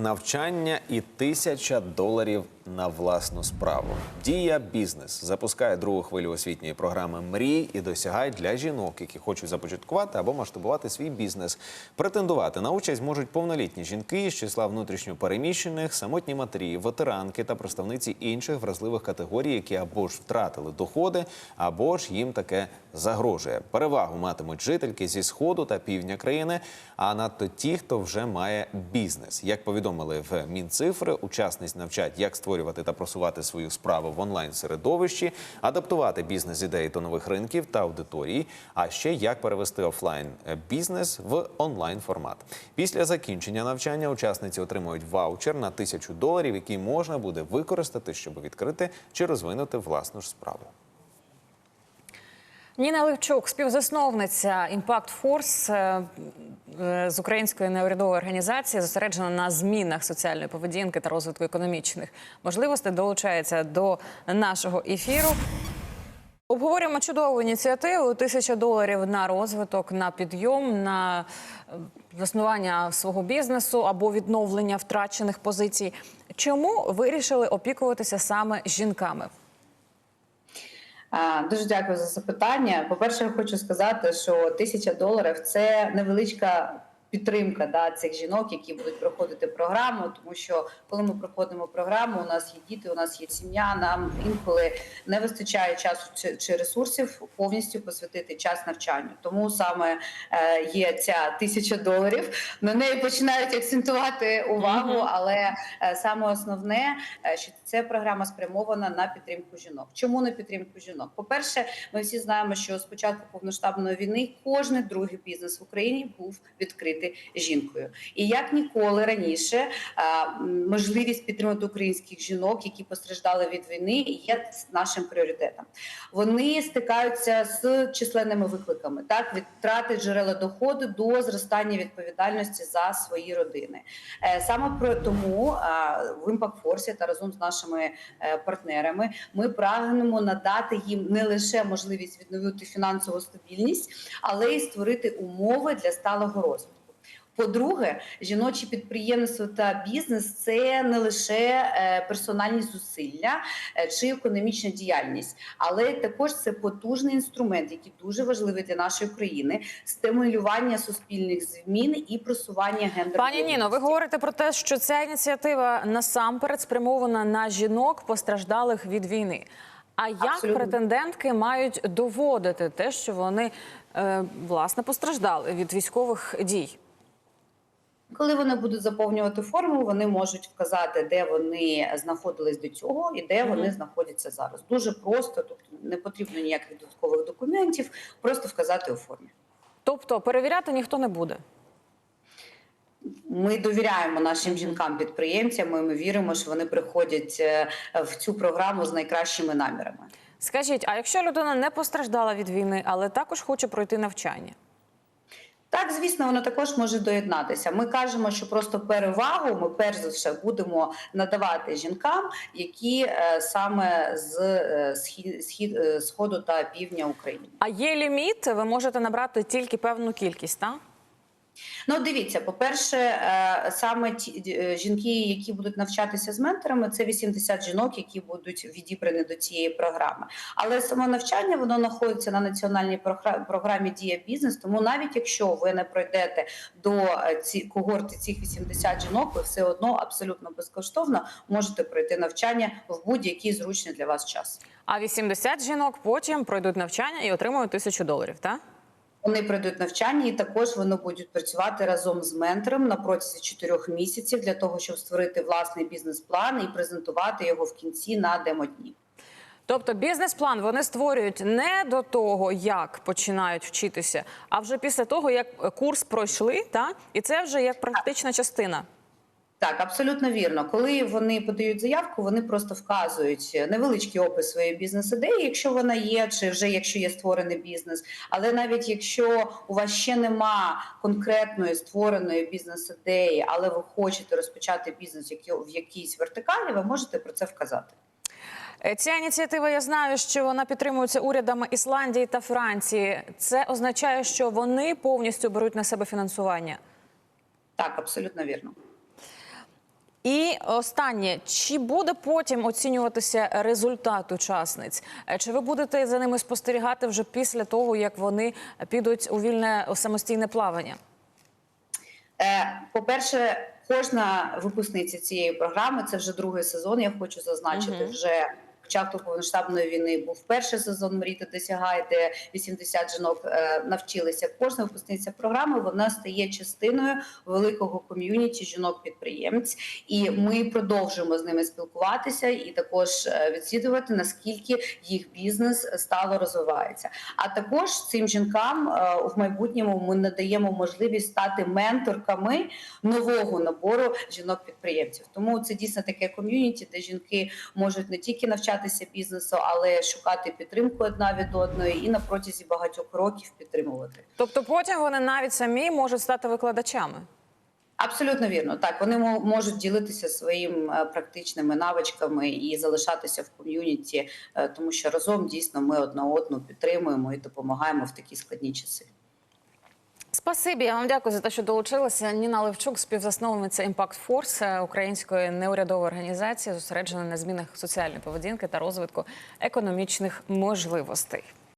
Навчання і тисяча доларів на власну справу. Дія бізнес запускає другу хвилю освітньої програми Мрій і досягай для жінок, які хочуть започаткувати або масштабувати свій бізнес. Претендувати на участь можуть повнолітні жінки з числа внутрішньо переміщених, самотні матері, ветеранки та представниці інших вразливих категорій, які або ж втратили доходи, або ж їм таке загрожує. Перевагу матимуть жительки зі сходу та півдня країни, а надто ті, хто вже має бізнес. Як повідомили в Мінцифри, учасниць навчать, як створювати та просувати свою справу в онлайн середовищі, адаптувати бізнес-ідеї до нових ринків та аудиторії, а ще як перевести офлайн бізнес в онлайн формат. Після закінчення навчання учасниці отримують ваучер на тисячу доларів, який можна буде використати, щоб відкрити чи розвинути власну ж справу. Ніна Левчук, співзасновниця Impact Force е, е, з української неурядової організації, зосереджена на змінах соціальної поведінки та розвитку економічних можливостей, долучається до нашого ефіру. Обговорюємо чудову ініціативу: тисяча доларів на розвиток, на підйом, на е, заснування свого бізнесу або відновлення втрачених позицій. Чому вирішили опікуватися саме жінками? А, Дуже дякую за запитання. По-перше, я хочу сказати, що тисяча доларів це невеличка підтримка да, цих жінок, які будуть проходити програму. Тому що коли ми проходимо програму, у нас є діти, у нас є сім'я. Нам інколи не вистачає часу чи, ресурсів повністю посвятити час навчанню. Тому саме е, є ця тисяча доларів. На неї починають акцентувати увагу, але е, саме основне, е, що це програма спрямована на підтримку жінок. Чому на підтримку жінок? По-перше, ми всі знаємо, що з початку повноштабної війни кожний другий бізнес в Україні був відкритий жінкою. І як ніколи раніше можливість підтримати українських жінок, які постраждали від війни, є нашим пріоритетом. Вони стикаються з численними викликами, так від втрати джерела доходу до зростання відповідальності за свої родини. Е, Саме про тому в Impact Force та разом з нашими е, партнерами ми прагнемо надати їм не лише можливість відновити фінансову стабільність, але й створити умови для сталого розвитку. По-друге, жіноче підприємство та бізнес це не лише е, персональні зусилля е, чи економічна діяльність, але також це потужний інструмент, який дуже важливий для нашої країни стимулювання суспільних змін і просування гендерної Пані Ніно, ви говорите про те, що ця ініціатива насамперед спрямована на жінок, постраждалих від війни. А як Абсолютно. претендентки мають доводити те, що вони е, власне постраждали від військових дій? Коли вони будуть заповнювати форму, вони можуть вказати, де вони знаходились до цього і де вони знаходяться зараз. Дуже просто, тобто не потрібно ніяких додаткових документів, просто вказати у формі. Тобто перевіряти ніхто не буде. Ми довіряємо нашим жінкам-підприємцям. і Ми віримо, що вони приходять е, в цю програму з найкращими намірами. Скажіть, а якщо людина не постраждала від війни, але також хоче пройти навчання? Так, звісно, воно також може доєднатися. Ми кажемо, що просто перевагу ми перш за все будемо надавати жінкам, які е, саме з е, схід, е, сходу та півдня України. А є ліміт, ви можете набрати тільки певну кількість, так? Ну, дивіться, по-перше, е, саме ті е, жінки, які будуть навчатися з менторами, це 80 жінок, які будуть відібрані до цієї програми. Але саме навчання воно знаходиться на національній програ- програмі Дія бізнес. Тому навіть якщо ви не пройдете до е, ці когорти цих 80 жінок, ви все одно абсолютно безкоштовно можете пройти навчання в будь-який зручний для вас час. А 80 жінок потім пройдуть навчання і отримують тисячу доларів, так? Вони пройдуть навчання, і також вони будуть працювати разом з ментором на протязі чотирьох місяців для того, щоб створити власний бізнес-план і презентувати його в кінці на демо-дні. Тобто бізнес-план вони створюють не до того, як починають вчитися, а вже після того, як курс пройшли, та і це вже як практична частина. Так, абсолютно вірно. Коли вони подають заявку, вони просто вказують невеличкий опис своєї бізнес-ідеї, якщо вона є, чи вже якщо є створений бізнес. Але навіть якщо у вас ще нема конкретної створеної бізнес-ідеї, але ви хочете розпочати бізнес в якійсь вертикалі, ви можете про це вказати. Е, Ця ініціатива, я знаю, що вона підтримується урядами Ісландії та Франції. Це означає, що вони повністю беруть на себе фінансування. Так, абсолютно вірно. І останнє, чи буде потім оцінюватися результат учасниць? Е, Чи ви будете за ними спостерігати вже після того, як вони підуть у вільне самостійне плавання? Е, По-перше, кожна випускниця цієї програми це вже другий сезон. Я хочу зазначити угу. вже. Початку повноштабної війни був перший сезон «Мрійте досягай», де 80 жінок е, навчилися. Кожна випускниця програми вона стає частиною великого ком'юніті жінок-підприємць, і ми продовжуємо з ними спілкуватися і також е, відслідувати наскільки їх бізнес стало розвивається. А також цим жінкам е, в майбутньому ми надаємо можливість стати менторками нового набору жінок-підприємців. Тому це дійсно таке ком'юніті, де жінки можуть не тільки навчатися бізнесу, але шукати підтримку одна від одної і на протязі багатьох років підтримувати. Тобто потім вони навіть самі можуть стати викладачами. Абсолютно вірно. Так вони мо- можуть ділитися своїми практичними навичками і залишатися в ком'юніті, е, тому що разом дійсно ми одна одну підтримуємо і допомагаємо в такі складні часи. Спасибі, я вам дякую за те, що долучилися. Ніна Левчук, співзасновниця Impact Force, е, української неурядової організації, зосереджена на змінах соціальної поведінки та розвитку економічних можливостей.